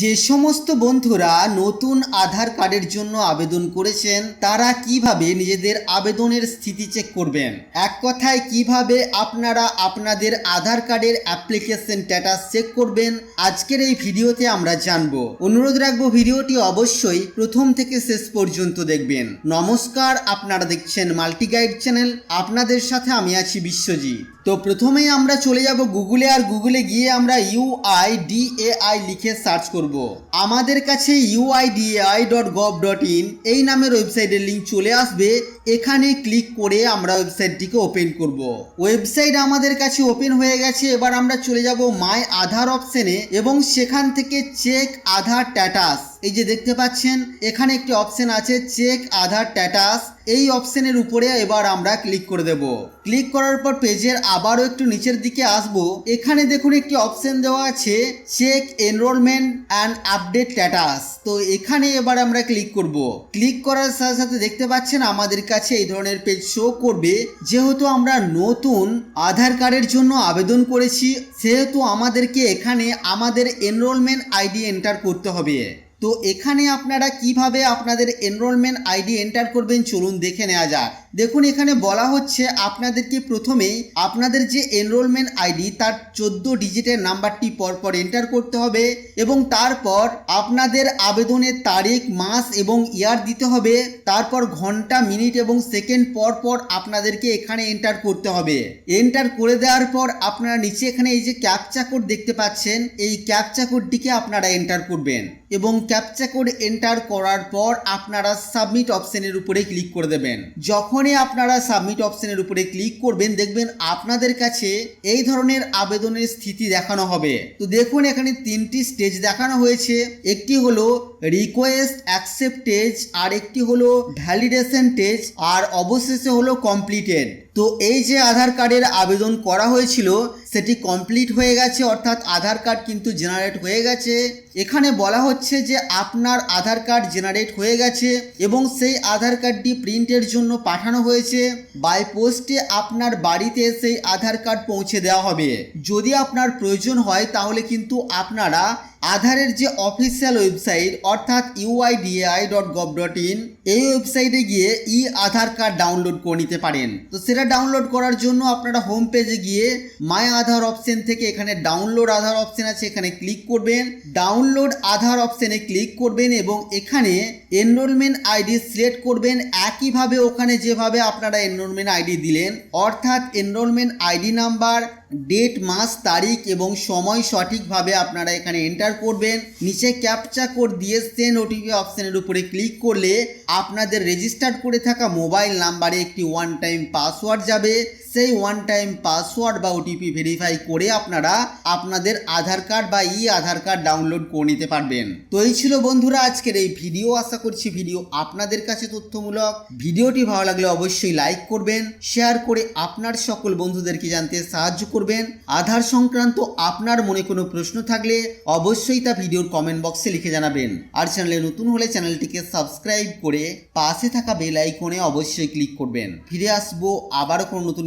যে সমস্ত বন্ধুরা নতুন আধার কার্ডের জন্য আবেদন করেছেন, তারা কীভাবে নিজেদের আবেদনের স্থিতি চেক করবেন? এক কথায়, কীভাবে আপনারা আপনাদের আধার কার্ডের অ্যাপ্লিকেশন স্ট্যাটাস চেক করবেন? আজকের এই ভিডিওতে আমরা জানব। অনুরোধ রাখব ভিডিওটি অবশ্যই প্রথম থেকে শেষ পর্যন্ত দেখবেন। নমস্কার, আপনারা দেখছেন মাল্টি গাইড চ্যানেল। আপনাদের সাথে আমি আছি বিশ্বজিৎ। তো প্রথমেই আমরা চলে যাব গুগলে, আর গুগলে গিয়ে আমরা ইউআই ডিএআই লিখে সার্চ করব। আমাদের কাছে UIDAI dot gov dot in এই নামের ওয়েবসাইটের লিঙ্ক চলে আসবে। এখানে ক্লিক করে আমরা ওয়েবসাইটটিকে ওপেন করব। ওয়েবসাইট আমাদের কাছে ওপেন হয়ে গেছে, এবার আমরা চলে যাব মাই আধার অপশনে এবং সেখান থেকে চেক আধার স্ট্যাটাস এই যে দেখতে পাচ্ছেন, এখানে একটি অপশন আছে চেক আধার স্ট্যাটাস এই অপশনের উপরে এবার আমরা ক্লিক করে দেব। ক্লিক করার পর পেজের আবারও একটু নিচের দিকে আসব। এখানে দেখুন একটি অপশন দেওয়া আছে check enrolment and update status তো এখানে এবার আমরা ক্লিক করব। ক্লিক করার সাথে সাথে দেখতে পাচ্ছেন, আমাদের কাছে এই ধরনের পেজ শো করবে, যেহেতু আমরা নতুন আধার কার্ডের জন্য আবেদন করেছি, সেহেতু আমাদেরকে এখানে আমাদের এনরোলমেন্ট আইডি এন্টার করতে হবে। তো এখানে আপনারা কীভাবে আপনাদের এনরোলমেন্ট আইডি এন্টার করবেন চলুন দেখে নেওয়া যাক। দেখুন, এখানে বলা হচ্ছে আপনাদেরকে প্রথমেই আপনাদের যে এনরোলমেন্ট আইডি তার চোদ্দ ডিজিটের নাম্বারটি পরপর এন্টার করতে হবে এবং তারপর আপনাদের আবেদনের তারিখ, মাস এবং ইয়ার দিতে হবে। তারপর ঘণ্টা মিনিট এবং সেকেন্ড পর পর আপনাদেরকে এখানে এন্টার করতে হবে। এন্টার করে দেওয়ার পর আপনারা নিচে এখানে এই যে ক্যাপচা কোড দেখতে পাচ্ছেন, এই ক্যাপচা কোডটিকে আপনারা এন্টার করবেন এবং ক্যাপচা কোড এন্টার করার পর আপনারা সাবমিট অপশনের উপরে ক্লিক করে দেবেন। যখনই আপনারা সাবমিট অপশনের উপরে ক্লিক করবেন, দেখবেন আপনাদের কাছে এই ধরনের আবেদনের স্থিতি দেখানো হবে। তো দেখুন, এখানে তিনটি স্টেজ দেখানো হয়েছে। একটি হলো রিকোয়েস্ট অ্যাকসেপ্টেজ আর একটি হলো ভ্যালিডেশন টেজ আর অবশেষে হলো কমপ্লিটেড তো এই যে আধার কার্ডের আবেদন করা হয়েছিল, সেটি কমপ্লিট হয়ে গেছে, অর্থাৎ আধার কার্ড কিন্তু জেনারেট হয়ে গেছে। এখানে বলা হচ্ছে যে আপনার আধার কার্ড জেনারেট হয়ে গেছে এবং সেই আধার কার্ডটি প্রিন্টের জন্য পাঠানো হয়েছে। বাই পোস্টে আপনার বাড়িতে সেই আধার কার্ড পৌঁছে দেওয়া হবে। যদি আপনার প্রয়োজন হয়, তাহলে কিন্তু আপনারা আধারের যে অফিসিয়াল ওয়েবসাইট অর্থাৎ UIDAI dot gov dot in এই ওয়েবসাইটে গিয়ে ই আধার কার্ড ডাউনলোড করে নিতে পারেন। তো সেটা ডাউনলোড করার জন্য আপনারা হোম পেজে গিয়ে মাই আধার অপশন থেকে এখানে ডাউনলোড আধার অপশন আছে, এখানে ক্লিক করবেন। ডাউনলোড আধার অপশনে ক্লিক করবেন এবং এখানে এনরোলমেন্ট আইডি সিলেক্ট করবেন। একইভাবে ওখানে যেভাবে আপনারা এনরোলমেন্ট আইডি দিলেন, অর্থাৎ এনরোলমেন্ট আইডি নাম্বার ডেট মাস, তারিখ এবং সময় সঠিকভাবে আপনারা এখানে এন্টার করবেন, নিচে ক্যাপচা কোড দিয়ে সেন্ড ওটিপি অপশনের উপরে ক্লিক করলে আপনাদের রেজিস্টার্ড করে থাকা মোবাইল নাম্বারে একটি ওয়ান টাইম পাসওয়ার্ড যাবে। সেই ওয়ান টাইম পাসওয়ার্ড বা ওটিপি ভেরিফাই করে আপনারা আপনাদের আধার কার্ড বা ই আধার কার্ড ডাউনলোড করে নিতে পারবেন। তো এই ছিল বন্ধুরা আজকের এই ভিডিও আশা করছি ভিডিও আপনাদের কাছে তথ্যমূলক। ভিডিওটি ভালো লাগলে অবশ্যই লাইক করবেন শেয়ার করে আপনার সকল বন্ধুদেরকে জানতে সাহায্য করবেন। আধার সংক্রান্ত আপনার মনে কোনো প্রশ্ন থাকলে অবশ্যই তা ভিডিওর কমেন্ট বক্সে লিখে জানাবেন। আর চ্যানেলে নতুন হলে চ্যানেলটিকে সাবস্ক্রাইব করে পাশে থাকা বেল আইকনে অবশ্যই ক্লিক করবেন। ফিরে আসব আবারও কোনো নতুন